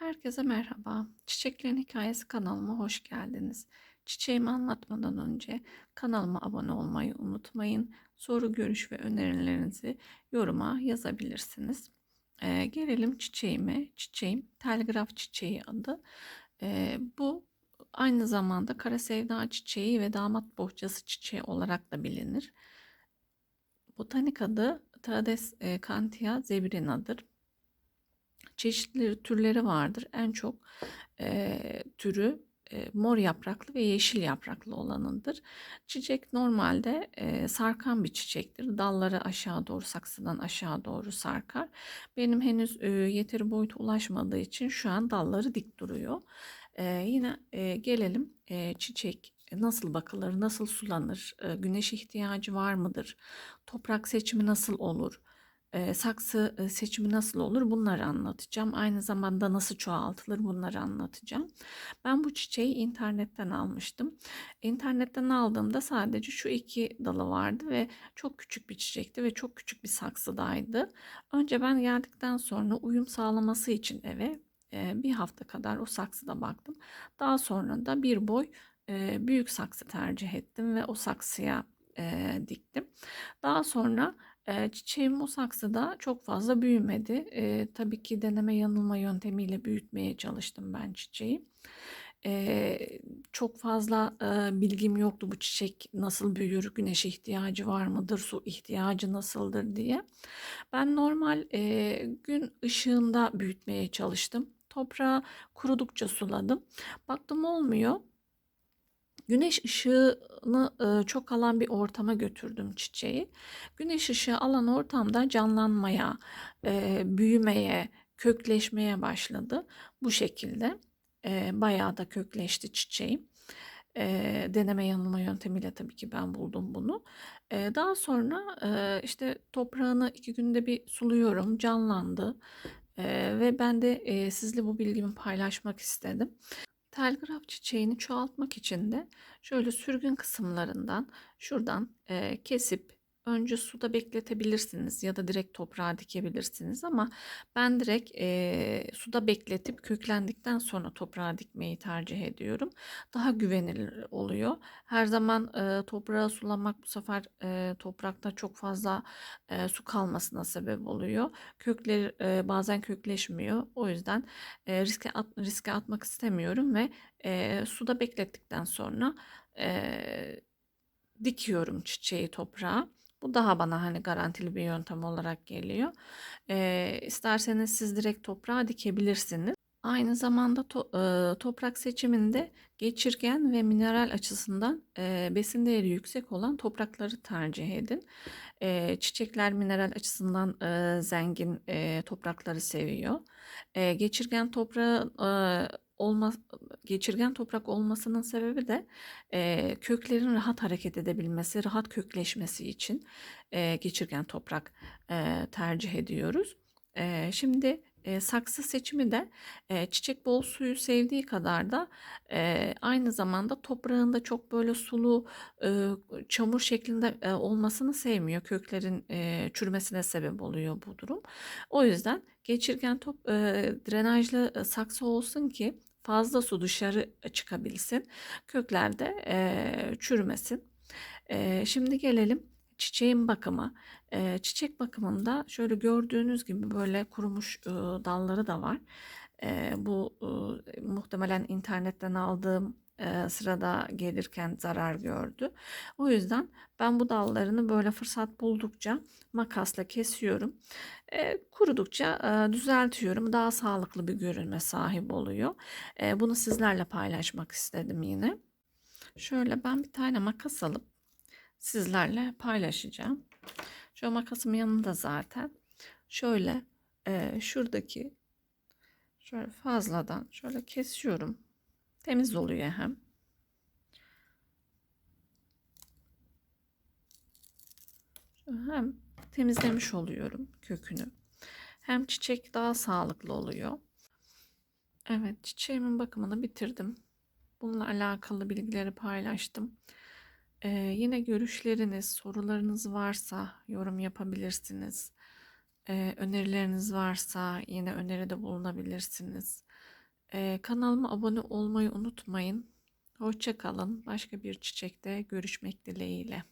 Herkese merhaba. Çiçeklerin Hikayesi kanalıma hoş geldiniz. Çiçeğimi anlatmadan önce kanalıma abone olmayı unutmayın. Soru, görüş ve önerilerinizi yoruma yazabilirsiniz. Ee, gelelim çiçeğime. Çiçeğim telgraf çiçeği adı. Ee, bu aynı zamanda kara sevda çiçeği ve damat bohçası çiçeği olarak da bilinir. Botanik adı Trades e, cantia zebrinadır çeşitli türleri vardır. En çok e, türü e, mor yapraklı ve yeşil yapraklı olanıdır. Çiçek normalde e, sarkan bir çiçektir. Dalları aşağı doğru saksıdan aşağı doğru sarkar. Benim henüz e, yeteri boyuta ulaşmadığı için şu an dalları dik duruyor. E, yine e, gelelim e, çiçek nasıl bakılır, nasıl sulanır, e, güneş ihtiyacı var mıdır, toprak seçimi nasıl olur? E, saksı seçimi nasıl olur bunları anlatacağım. Aynı zamanda nasıl çoğaltılır bunları anlatacağım. Ben bu çiçeği internetten almıştım. İnternetten aldığımda sadece şu iki dalı vardı ve çok küçük bir çiçekti ve çok küçük bir saksıdaydı. Önce ben geldikten sonra uyum sağlaması için eve e, bir hafta kadar o saksıda baktım. Daha sonra da bir boy e, büyük saksı tercih ettim ve o saksıya e, diktim. Daha sonra çiçeğim o saksıda çok fazla büyümedi. E, tabii ki deneme yanılma yöntemiyle büyütmeye çalıştım ben çiçeği. E, çok fazla e, bilgim yoktu bu çiçek nasıl büyür, güneş ihtiyacı var mıdır, su ihtiyacı nasıldır diye. Ben normal e, gün ışığında büyütmeye çalıştım. Toprağı kurudukça suladım. Baktım olmuyor. Güneş ışığını e, çok alan bir ortama götürdüm çiçeği. Güneş ışığı alan ortamda canlanmaya, e, büyümeye, kökleşmeye başladı. Bu şekilde e, bayağı da kökleşti çiçeğim. deneme yanılma yöntemiyle tabii ki ben buldum bunu. daha sonra işte toprağını iki günde bir suluyorum, canlandı. ve ben de sizle bu bilgimi paylaşmak istedim. Telgraf çiçeğini çoğaltmak için de şöyle sürgün kısımlarından şuradan e, kesip önce suda bekletebilirsiniz ya da direkt toprağa dikebilirsiniz ama ben direkt e, suda bekletip köklendikten sonra toprağa dikmeyi tercih ediyorum. Daha güvenilir oluyor. Her zaman e, toprağa sulamak bu sefer e, toprakta çok fazla e, su kalmasına sebep oluyor. Kökleri e, bazen kökleşmiyor. O yüzden e, riske at, riske atmak istemiyorum ve e, suda beklettikten sonra e, dikiyorum çiçeği toprağa. Bu daha bana hani garantili bir yöntem olarak geliyor. E, isterseniz siz direkt toprağa dikebilirsiniz. Aynı zamanda to, e, toprak seçiminde geçirgen ve mineral açısından e, besin değeri yüksek olan toprakları tercih edin. E, çiçekler mineral açısından e, zengin e, toprakları seviyor. E, geçirgen toprağı e, olma, geçirgen toprak olmasının sebebi de e, köklerin rahat hareket edebilmesi, rahat kökleşmesi için e, geçirgen toprak e, tercih ediyoruz. E, şimdi e, saksı seçimi de e, çiçek bol suyu sevdiği kadar da e, aynı zamanda toprağında çok böyle sulu e, çamur şeklinde e, olmasını sevmiyor. Köklerin e, çürümesine sebep oluyor bu durum. O yüzden geçirgen top e, drenajlı saksı olsun ki fazla su dışarı çıkabilsin. Köklerde e, çürümesin. E, şimdi gelelim çiçeğin bakımı. E, çiçek bakımında şöyle gördüğünüz gibi böyle kurumuş e, dalları da var. E, bu e, muhtemelen internetten aldığım sırada gelirken zarar gördü. O yüzden ben bu dallarını böyle fırsat buldukça makasla kesiyorum. E, kurudukça e, düzeltiyorum. Daha sağlıklı bir görünme sahip oluyor. E, bunu sizlerle paylaşmak istedim yine. Şöyle ben bir tane makas alıp sizlerle paylaşacağım. Şu makasım yanında zaten. Şöyle e, şuradaki şöyle fazladan şöyle kesiyorum. Temiz oluyor hem. Hem temizlemiş oluyorum kökünü. Hem çiçek daha sağlıklı oluyor. Evet çiçeğimin bakımını bitirdim. Bununla alakalı bilgileri paylaştım. Ee, yine görüşleriniz, sorularınız varsa yorum yapabilirsiniz. Ee, önerileriniz varsa yine öneride bulunabilirsiniz. Ee, kanalıma abone olmayı unutmayın. Hoşça kalın. Başka bir çiçekte görüşmek dileğiyle.